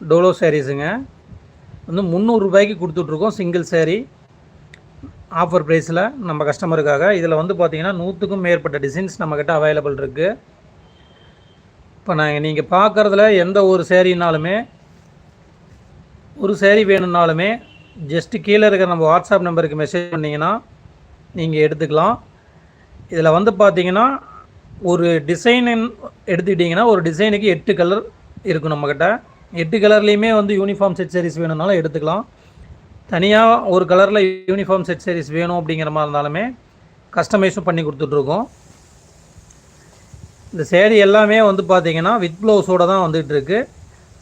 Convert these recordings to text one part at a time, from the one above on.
டோலோ சாரீஸுங்க வந்து முந்நூறுரூபாய்க்கு கொடுத்துட்ருக்கோம் single sari offer ப்ரைஸில் நம்ம கஸ்டமருக்காக இதில் வந்து பார்த்திங்கன்னா நூற்றுக்கும் மேற்பட்ட டிசைன்ஸ் நம்மக்கிட்ட அவைலபிள் இருக்குது இப்போ நாங்கள் நீங்கள் பார்க்குறதுல எந்த ஒரு சேரீனாலுமே ஒரு சேரீ வேணும்னாலுமே ஜஸ்ட்டு கீழே இருக்கிற நம்ம வாட்ஸ்அப் நம்பருக்கு மெசேஜ் பண்ணிங்கன்னா நீங்கள் எடுத்துக்கலாம். இதில் வந்து பார்த்தீங்கன்னா ஒரு டிசைனு எடுத்துக்கிட்டிங்கன்னா ஒரு டிசைனுக்கு எட்டு கலர் இருக்கும் நம்மக்கிட்ட எட்டு கலர்லேயுமே வந்து யூனிஃபார்ம் செட் சாரீஸ் வேணும்னாலும் எடுத்துக்கலாம். தனியாக ஒரு கலரில் யூனிஃபார்ம் செட் சாரீஸ் வேணும் அப்படிங்கிற மாதிரி இருந்தாலுமே கஸ்டமைஸும் பண்ணி கொடுத்துட்ருக்கோம். இந்த சேரீ எல்லாமே வந்து பார்த்திங்கன்னா வித் ப்ளவுஸோடு தான் வந்துகிட்ருக்கு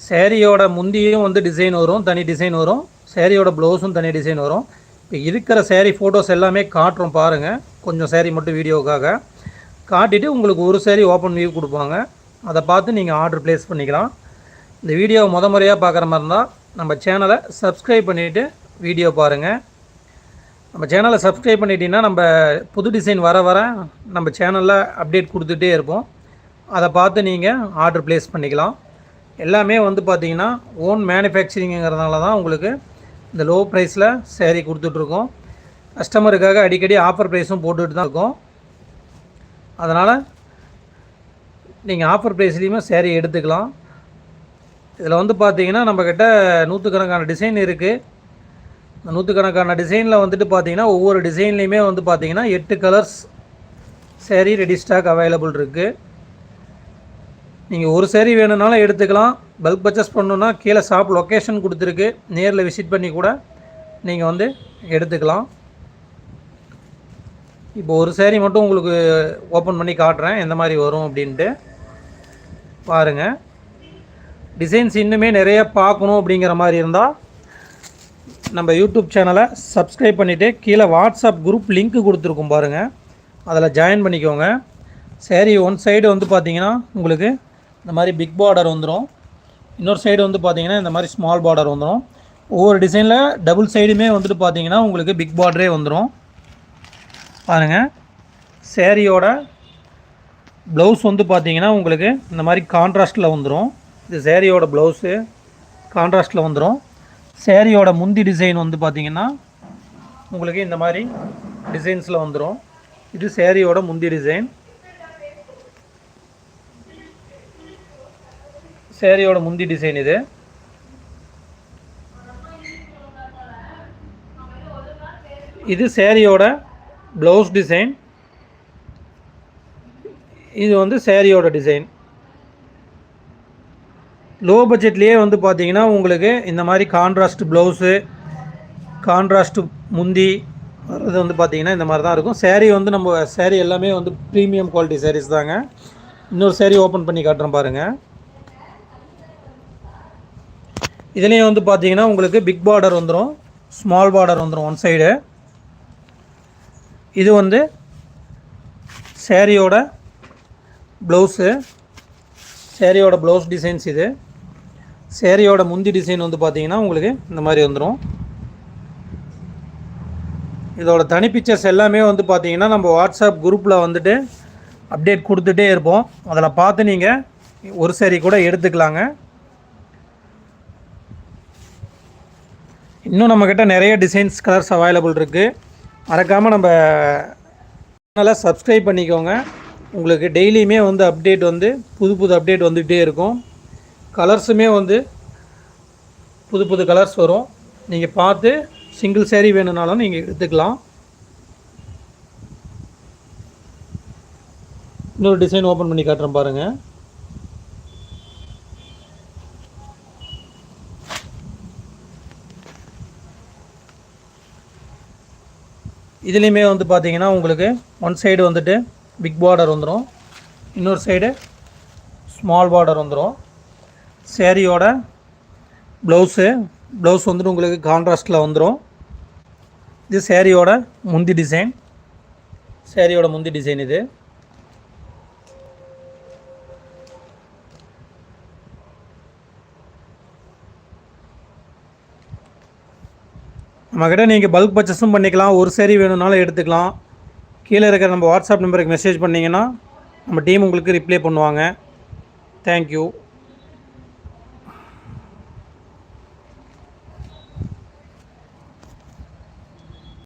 சேரீயோட முந்தியும் வந்து டிசைன் வரும் தனி டிசைன் வரும். சேரீயோட ப்ளவுஸும் தனி டிசைன் வரும். இப்போ இருக்கிற சேரீ ஃபோட்டோஸ் எல்லாமே காட்டுறோம் பாருங்கள் கொஞ்சம் சேரீ மட்டும் வீடியோக்காக. காட்டிட்டு உங்களுக்கு ஒரு சேரீ ஓப்பன் வியூ கொடுப்பாங்க. அதை பார்த்து நீங்கள் ஆர்டர் ப்ளேஸ் பண்ணிக்கலாம். இந்த வீடியோவை முத முறையாக பார்க்குற மாதிரி இருந்தால் நம்ம சேனலை சப்ஸ்கிரைப் பண்ணிவிட்டு வீடியோ பாருங்கள் நம்ம சேனலை சப்ஸ்கிரைப் பண்ணிட்டீங்கன்னா நம்ம புது டிசைன் வர வர நம்ம சேனலில் அப்டேட் கொடுத்துட்டே இருப்போம். அதை பார்த்து நீங்கள் ஆர்டர் ப்ளேஸ் பண்ணிக்கலாம். எல்லாமே வந்து பார்த்தீங்கன்னா ஓன் மேனுஃபேக்சரிங்கிறதுனால தான் உங்களுக்கு இந்த லோ ப்ரைஸில் சேரீ கொடுத்துட்ருக்கோம் கஸ்டமருக்காக அடிக்கடி ஆஃபர் ப்ரைஸும் போட்டுட்டு தான் இருக்கோம். அதனால் நீங்கள் ஆஃபர் ப்ரைஸ்லேயுமே சேரீ எடுத்துக்கலாம். இதில் வந்து பார்த்தீங்கன்னா நம்மக்கிட்ட நூற்றுக்கணக்கான டிசைன் இருக்குது நூற்றுக்கணக்கான டிசைனில் வந்துட்டு பார்த்தீங்கன்னா ஒவ்வொரு டிசைன்லேயுமே வந்து பார்த்தீங்கன்னா எட்டு colours sari ready stock available இருக்குது நீங்கள் ஒரு சேரீ வேணும்னாலும் எடுத்துக்கலாம். பல்க் பர்ச்சேஸ் பண்ணணுன்னா கீழே ஷாப் லொக்கேஷன் கொடுத்துருக்கு. நேரில் விசிட் பண்ணி கூட நீங்கள் வந்து எடுத்துக்கலாம். இப்போ ஒரு சேரீ மட்டும் உங்களுக்கு ஓப்பன் பண்ணி காட்டுறேன். எந்த மாதிரி வரும் அப்படின்ட்டு. பாருங்கள் டிசைன்ஸ் இன்னுமே நிறைய பார்க்கணும் அப்படிங்கிற மாதிரி இருந்தால் நம்ம யூடியூப் சேனலை சப்ஸ்கிரைப் பண்ணிவிட்டு கீழே வாட்ஸ்அப் குரூப் லிங்க் கொடுத்துருக்கோம் பாருங்கள் அதில் ஜாயின் பண்ணிக்கோங்க. சரி ஒன் சைடு வந்து பார்த்தீங்கன்னா உங்களுக்கு இந்த மாதிரி பிக் பார்டர் வந்துடும் இன்னொரு சைடு வந்து பார்த்திங்கன்னா இந்த மாதிரி ஸ்மால் பார்டர் வந்துடும் ஒவ்வொரு டிசைனில் டபுள் சைடுமே வந்துட்டு பார்த்தீங்கன்னா உங்களுக்கு பிக் பார்டரே வந்துடும் பாருங்கள் சேரீயோட ப்ளவுஸ் வந்து பார்த்தீங்கன்னா உங்களுக்கு இந்த மாதிரி கான்ட்ராஸ்ட்டில் வந்துடும் இது சேரீயோட ப்ளவுஸு கான்ட்ராஸ்டில் வந்துடும் சேரீயோட முந்தி டிசைன் வந்து பார்த்தீங்கன்னா உங்களுக்கு இந்த மாதிரி டிசைன்ஸில் வந்துடும் இது சேரீயோட முந்தி டிசைன் சேரீயோட முந்தி டிசைன் இது. இது சேரீயோட ப்ளவுஸ் டிசைன் இது வந்து சேரீயோட டிசைன் லோ பட்ஜெட்லேயே வந்து பார்த்தீங்கன்னா உங்களுக்கு இந்த மாதிரி கான்ட்ராஸ்ட் ப்ளவுஸு கான்ட்ராஸ்ட் முந்தி இது வந்து பார்த்தீங்கன்னா இந்த மாதிரி தான் இருக்கும். சேரீ வந்து நம்ம சேரீ எல்லாமே வந்து ப்ரீமியம் குவாலிட்டி சேரீஸ் தாங்க. இன்னொரு சேரீ ஓப்பன் பண்ணி காட்டுறேன் பாருங்கள் இதுலேயும் வந்து பார்த்தீங்கன்னா உங்களுக்கு பிக் பார்டர் வந்துடும் ஸ்மால் பார்டர் வந்துடும் ஒன் சைடு இது வந்து சேரீயோட ப்ளவுஸு சேரீயோட ப்ளவுஸ் டிசைன்ஸ் இது. சேரீயோட முந்தி டிசைன் வந்து பார்த்தீங்கன்னா உங்களுக்கு இந்த மாதிரி வந்துடும் இதோட தனி பிக்சர்ஸ் எல்லாமே வந்து பார்த்தீங்கன்னா நம்ம வாட்ஸ்அப் குரூப்பில் வந்துட்டு அப்டேட் கொடுத்துட்டே இருப்போம். அதில் பார்த்து நீங்கள் ஒரு சேரீ கூட எடுத்துக்கலாங்க. இன்னும் நம்மக்கிட்ட நிறைய டிசைன்ஸ் கலர்ஸ் அவைலபிள் இருக்குது மறக்காமல் நம்ம நல்லா சப்ஸ்கிரைப் பண்ணிக்கோங்க. உங்களுக்கு டெய்லியுமே வந்து அப்டேட் வந்து புது புது அப்டேட் வந்துகிட்டே இருக்கும். கலர்ஸுமே வந்து புது புது கலர்ஸ் வரும். நீங்கள் பார்த்து சிங்கிள் சேரீ வேணும்னாலும் நீங்கள் எடுத்துக்கலாம். இன்னொரு டிசைன் ஓப்பன் பண்ணி காட்டுறேன் பாருங்கள் இதுலேயுமே வந்து பார்த்தீங்கன்னா உங்களுக்கு ஒன் சைடு வந்துட்டு பிக் பார்டர் வந்துடும் இன்னொரு சைடு ஸ்மால் பார்டர் வந்துடும் சேரீயோட ப்ளவுஸு ப்ளவுஸ் வந்துட்டு உங்களுக்கு கான்ட்ராஸ்டில் வந்துடும் இது சேரீயோட முந்தி டிசைன் சேரீயோட முந்தி டிசைன் இது. நம்மக்கிட்ட நீங்கள் பல்க் பர்ச்சேஸும் பண்ணிக்கலாம். ஒரு சேரீ வேணும்னாலும் எடுத்துக்கலாம். கீழே இருக்கிற நம்ம வாட்ஸ்அப் நம்பருக்கு மெசேஜ் பண்ணிங்கன்னா நம்ம டீம் உங்களுக்கு ரிப்ளை பண்ணுவாங்க. தேங்க்யூ